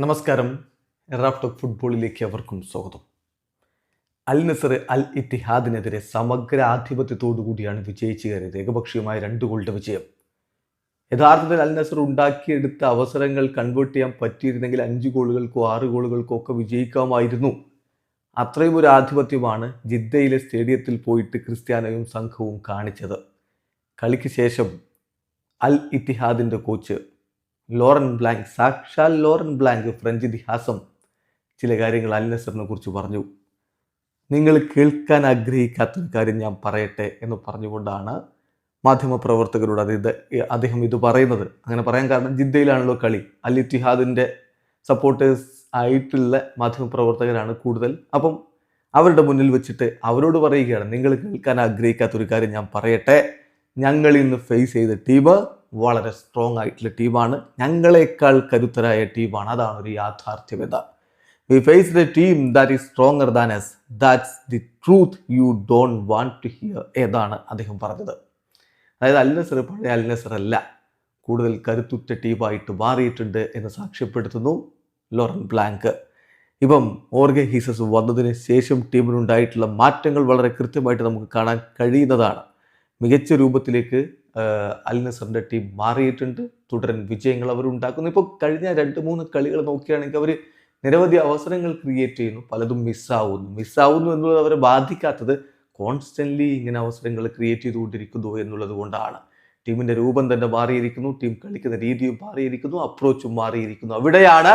നമസ്കാരം. റാഫ്റ്റോക്ക് ഫുട്ബോളിലേക്ക് അവർക്കും സ്വാഗതം. അൽ നസർ അൽ ഇത്തിഹാദിനെതിരെ സമഗ്ര ആധിപത്യത്തോടു കൂടിയാണ് വിജയിച്ചു കയറിയത് ഏകപക്ഷീയമായ രണ്ട് ഗോളുടെ വിജയം. യഥാർത്ഥത്തിൽ അൽ നസർ ഉണ്ടാക്കിയെടുത്ത അവസരങ്ങൾ കൺവേർട്ട് ചെയ്യാൻ പറ്റിയിരുന്നെങ്കിൽ അഞ്ച് ഗോളുകൾക്കോ ആറ് ഗോളുകൾക്കോ ഒക്കെ വിജയിക്കാമായിരുന്നു. അത്രയും ഒരു ആധിപത്യമാണ് ജിദ്ദയിലെ സ്റ്റേഡിയത്തിൽ പോയിട്ട് ക്രിസ്ത്യാനോയും സംഘവും കാണിച്ചത്. കളിക്ക് ശേഷം അൽ ഇത്തിഹാദിന്റെ കോച്ച് ലോറൻ ബ്ലാങ്ക് സാക്ഷാൽ ലോറൻ ബ്ലാങ്ക് ഫ്രഞ്ച് ഇതിഹാസം ചില കാര്യങ്ങൾ അൽ നസറിനെ കുറിച്ച് പറഞ്ഞു. നിങ്ങൾ കേൾക്കാൻ ആഗ്രഹിക്കാത്തൊരു കാര്യം ഞാൻ പറയട്ടെ എന്ന് പറഞ്ഞുകൊണ്ടാണ് മാധ്യമപ്രവർത്തകരോട് അത് ഇത് അദ്ദേഹം ഇത് പറയുന്നത്. അങ്ങനെ പറയാൻ കാരണം ജിദ്ദയിലാണല്ലോ കളി. അൽ ഇത്തിഹാദിന്റെ സപ്പോർട്ടേഴ്സ് ആയിട്ടുള്ള മാധ്യമപ്രവർത്തകരാണ് കൂടുതൽ. അപ്പം അവരുടെ മുന്നിൽ വെച്ചിട്ട് അവരോട് പറയുകയാണ് നിങ്ങൾ കേൾക്കാൻ ആഗ്രഹിക്കാത്തൊരു കാര്യം ഞാൻ പറയട്ടെ. ഞങ്ങൾ ഇന്ന് ഫേസ് ചെയ്ത ടീം വളരെ സ്ട്രോങ് ആയിട്ടുള്ള ടീമാണ് ഞങ്ങളെക്കാൾ കരുത്തരായ ടീമാണ് അതാണ് ഒരു യാഥാർത്ഥ്യത we face the team that is stronger than us that's the truth you don't want to hear ഏതാണ് അദ്ദേഹം പറഞ്ഞത്. അതായത് അൽനസർ പഴയ അൽനസർ അല്ല. കൂടുതൽ കരുത്തുറ്റ ടീമായിട്ട് മാറിയിട്ടുണ്ട് എന്ന് സാക്ഷ്യപ്പെടുത്തുന്നു ലോറൻ ബ്ലാങ്ക്. ഇപ്പം ഓർഗെ ഹീസസ് വന്നതിന് ശേഷം ടീമിനുണ്ടായിട്ടുള്ള മാറ്റങ്ങൾ വളരെ കൃത്യമായിട്ട് നമുക്ക് കാണാൻ കഴിയുന്നതാണ്. മികച്ച രൂപത്തിലേക്ക് അൽ നസറിന്റെ ടീം മാറിയിട്ടുണ്ട്. തുടരൻ വിജയങ്ങൾ അവർ ഉണ്ടാക്കുന്നു. ഇപ്പോൾ കഴിഞ്ഞ രണ്ട് മൂന്ന് കളികൾ നോക്കുകയാണെങ്കിൽ അവർ നിരവധി അവസരങ്ങൾ ക്രിയേറ്റ് ചെയ്യുന്നു. പലതും മിസ്സാവുന്നു മിസ്സാവുന്നു എന്നുള്ളത് അവരെ ബാധിക്കാത്തത് കോൺസ്റ്റന്റ്ലി ഇങ്ങനെ അവസരങ്ങൾ ക്രിയേറ്റ് ചെയ്തുകൊണ്ടിരിക്കുന്നു എന്നുള്ളത് കൊണ്ടാണ്. ടീമിന്റെ രൂപം തന്നെ മാറിയിരിക്കുന്നു. ടീം കളിക്കുന്ന രീതിയും മാറിയിരിക്കുന്നു. അപ്രോച്ചും മാറിയിരിക്കുന്നു. അവിടെയാണ്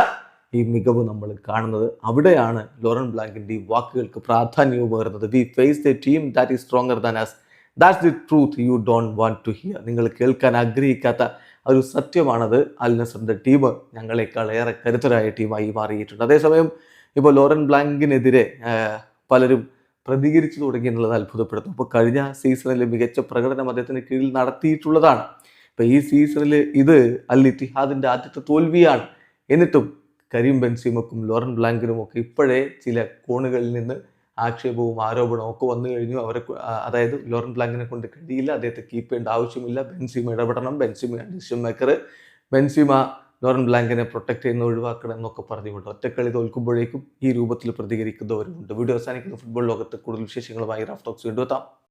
ഈ മികവ് നമ്മൾ കാണുന്നത്. അവിടെയാണ് ലോറൻ ബ്ലാങ്കിന്റെ ഈ വാക്കുകൾക്ക് പ്രാധാന്യവും ഏറുന്നത് we face the team that is stronger than us that's the truth you don't want to hear നിങ്ങൾ കേൾക്കാൻ ആഗ്രഹിക്കാത്ത ഒരു സത്യമാണത്. അൽ നസറിന്റെ ടീം ഞങ്ങളെക്കാൾ ഏറെ കരുത്തരായ ടീമായി മാറിയിട്ടുണ്ട്. അതേസമയം ഇപ്പോൾ ലോറൻ ബ്ലാങ്കിനെതിരെ പലരും പ്രതികരിച്ചു തുടങ്ങി എന്നുള്ളത് അത്ഭുതപ്പെടുത്തുന്നു അപ്പോൾ കഴിഞ്ഞ സീസണിൽ മികച്ച പ്രകടനം അദ്ദേഹത്തിന് കീഴിൽ നടത്തിയിട്ടുള്ളതാണ്. ഇപ്പോൾ ഈ സീസണിൽ ഇത് അൽ ഇത്തിഹാദിന്റെ ആദ്യത്തെ തോൽവിയാണ്. എന്നിട്ടും കരീം ബെൻസിമക്കും ലോറൻ ബ്ലാങ്കിനുമൊക്കെ ഇപ്പോഴേ ചില കോണുകളിൽ നിന്ന് ആക്ഷേപവും ആരോപണവും ഒക്കെ വന്നു കഴിഞ്ഞു. അവരെ അതായത് ലോറൻ ബ്ലാങ്കിനെ കൊണ്ട് കഴിയില്ല. അദ്ദേഹത്തെ കീപ്പ് ചെയ്യേണ്ട ആവശ്യമില്ല. ബെൻസിമ ഇടപെടണം. Benzema decision maker Benzema Laurent ബ്ലാങ്കിനെ protect ചെയ്യുന്ന ഒഴിവാക്കണം എന്നൊക്കെ പറഞ്ഞുകൊണ്ട് ഒറ്റക്കളി തോൽക്കുമ്പോഴേക്കും ഈ രൂപത്തിൽ പ്രതികരിക്കുന്നവരുമുണ്ട്. വീഡിയോ അവസാനിക്കുന്ന. ഫുട്ബോൾ ലോകത്ത് കൂടുതൽ വിശേഷങ്ങളുമായി റാഫ്റ്റോക്സ് വീണ്ടും എത്താം.